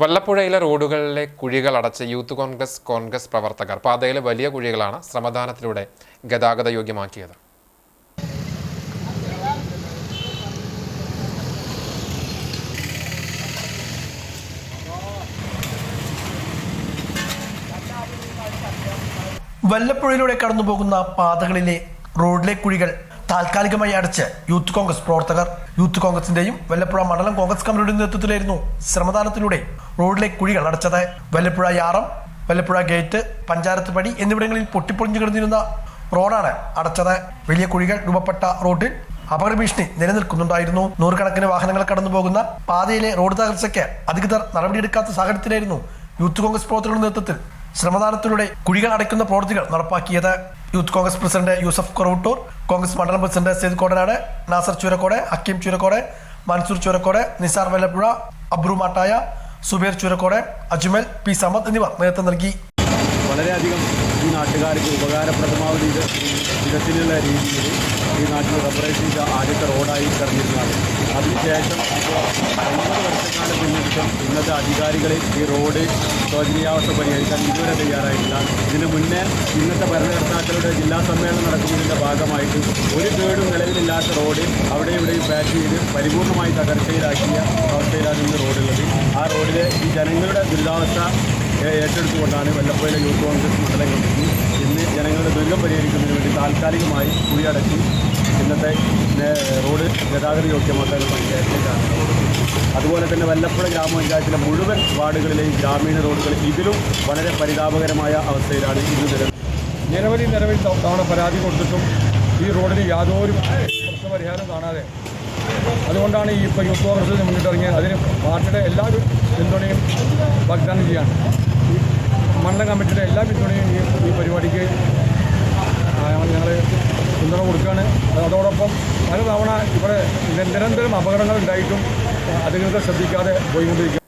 വല്ലപ്പുഴയിലെ റോഡുകളിലെ കുഴികൾ അടച്ച് യൂത്ത് കോൺഗ്രസ് കോൺഗ്രസ് പ്രവർത്തകർ പാതയിലെ വലിയ കുഴികളാണ് ശ്രമദാനത്തിലൂടെ ഗതാഗത യോഗ്യമാക്കിയത്. വല്ലപ്പുഴയിലൂടെ കടന്നുപോകുന്ന പാതകളിലെ റോഡിലെ കുഴികൾ താൽക്കാലികമായി അടച്ച് യൂത്ത് കോൺഗ്രസ് പ്രവർത്തകർ യൂത്ത് കോൺഗ്രസിന്റെയും വല്ലപ്പുഴ മണ്ഡലം കോൺഗ്രസ് കമ്മിറ്റിയുടെ നേതൃത്വത്തിലായിരുന്നു ശ്രമദാനത്തിലൂടെ റോഡിലെ കുഴികൾ അടച്ചത്. വല്ലപ്പുഴ യാറം വല്ലപ്പുഴ ഗേറ്റ് പഞ്ചായത്ത് പടി എന്നിവിടങ്ങളിൽ പൊട്ടിപ്പൊളിഞ്ഞു കിടന്നിരുന്ന റോഡാണ് അടച്ചത്. വലിയ കുഴികൾ രൂപപ്പെട്ട റോഡിൽ അപകട ഭീഷണി നിലനിൽക്കുന്നുണ്ടായിരുന്നു. നൂറുകണക്കിന് വാഹനങ്ങൾ കടന്നുപോകുന്ന പാതയിലെ റോഡ് തകർച്ചയ്ക്ക് അധികൃതർ നടപടിയെടുക്കാത്ത സാഹചര്യത്തിലായിരുന്നു യൂത്ത് കോൺഗ്രസ് പ്രവർത്തകരുടെ നേതൃത്വത്തിൽ ശ്രമദാനത്തിലൂടെ കുഴികൾ അടയ്ക്കുന്ന പ്രവൃത്തികൾ നടപ്പാക്കിയത്. യൂത്ത് കോൺഗ്രസ് പ്രസിഡന്റ് യൂസഫ് കൊറവട്ടൂർ കോൺഗ്രസ് മണ്ഡലം പ്രസിഡന്റ് സെയ്ദ് കോടനാട് നാസർ ചൂരക്കോട് ഹക്കീം ചൂരക്കോട് മൻസൂർ ചൂരക്കോട് നിസാർ വല്ലപ്പുഴ അബ്രു മാട്ടായ സുബേർ ചൂരക്കോട് അജ്മൽ പി സമദ് എന്നിവർ നേതൃത്വം നൽകി. വളരെയധികം ഈ നാട്ടുകാർക്ക് ഉപകാരപ്രദമാവുന്ന വിധത്തിലുള്ള രീതിയിൽ ഈ നാട്ടിൽ റബ്ബറൈസ് ചെയ്ത ആദ്യത്തെ റോഡായി തെരഞ്ഞെടുത്താണ് അതിനുശേഷം ഒമ്പത് വർഷക്കാലം പിന്നിട്ടും ഇന്നത്തെ അധികാരികൾ ഈ റോഡ് ശോചനീയാവസ്ഥ പരിഹരിക്കാൻ ഇതുവരെ തയ്യാറായിട്ടില്ല. ഇതിന് മുന്നേ ഇന്നത്തെ ഭരണകർത്താക്കളുടെ ജില്ലാ സമ്മേളനം നടക്കുന്നതിന്റെ ഭാഗമായിട്ട് ഒരു കേടും നിലവിലില്ലാത്ത റോഡ് അവിടെ ഇവിടെയും പാക്ക് ചെയ്ത് പരിപൂർണമായി തകർച്ചയിലാക്കിയ അവസ്ഥയിലാണ് ഇന്ന് റോഡുള്ളത്. ആ റോഡിലെ ഈ ജനങ്ങളുടെ ദുരിതാവസ്ഥ ഏറ്റെടുത്തുകൊണ്ടാണ് വല്ലപ്പുഴയിലെ യൂത്ത് കോൺഗ്രസ് മണ്ഡലം കമ്മിറ്റി ഇന്ന് ജനങ്ങളുടെ ദുരിതം പരിഹരിക്കുന്നതിന് വേണ്ടി താൽക്കാലികമായി കുഴിയടച്ച് ഇന്നത്തെ റോഡ് ഗതാഗത യോഗ്യമാക്കാൻ പഞ്ചായത്തിലേക്കാണ് അതുപോലെ തന്നെ വല്ലപ്പുഴ ഗ്രാമപഞ്ചായത്തിലെ മുഴുവൻ വാർഡുകളിലെയും ഗ്രാമീണ റോഡുകൾ ഇതിലും വളരെ പരിതാപകരമായ അവസ്ഥയിലാണ് ഇന്ന് നിലവിൽ. നിരവധി നിരവധി തവ- തവണ പരാതി കൊടുത്തിട്ടും ഈ റോഡിന് യാതൊരു പ്രശ്നപരിഹാരം കാണാതെ. അതുകൊണ്ടാണ് ഈ ഇപ്പോൾ യൂത്ത് കോൺഗ്രസ് മുന്നിട്ടിറങ്ങിയത്. അതിന് പാർട്ടിയുടെ എല്ലാ പിന്തുണയും വാഗ്ദാനം ചെയ്യാണ്. ഈ മണ്ഡലം കമ്മിറ്റിയുടെ എല്ലാ പിന്തുണയും ഈ പരിപാടിക്ക് ഞങ്ങൾ പിന്തുണ കൊടുക്കുകയാണ്. അതോടൊപ്പം പല തവണ ഇവിടെ നിരന്തരം അപകടങ്ങൾ ഉണ്ടായിട്ടും അധികൃതർ ശ്രദ്ധിക്കാതെ പോയിക്കൊണ്ടിരിക്കുക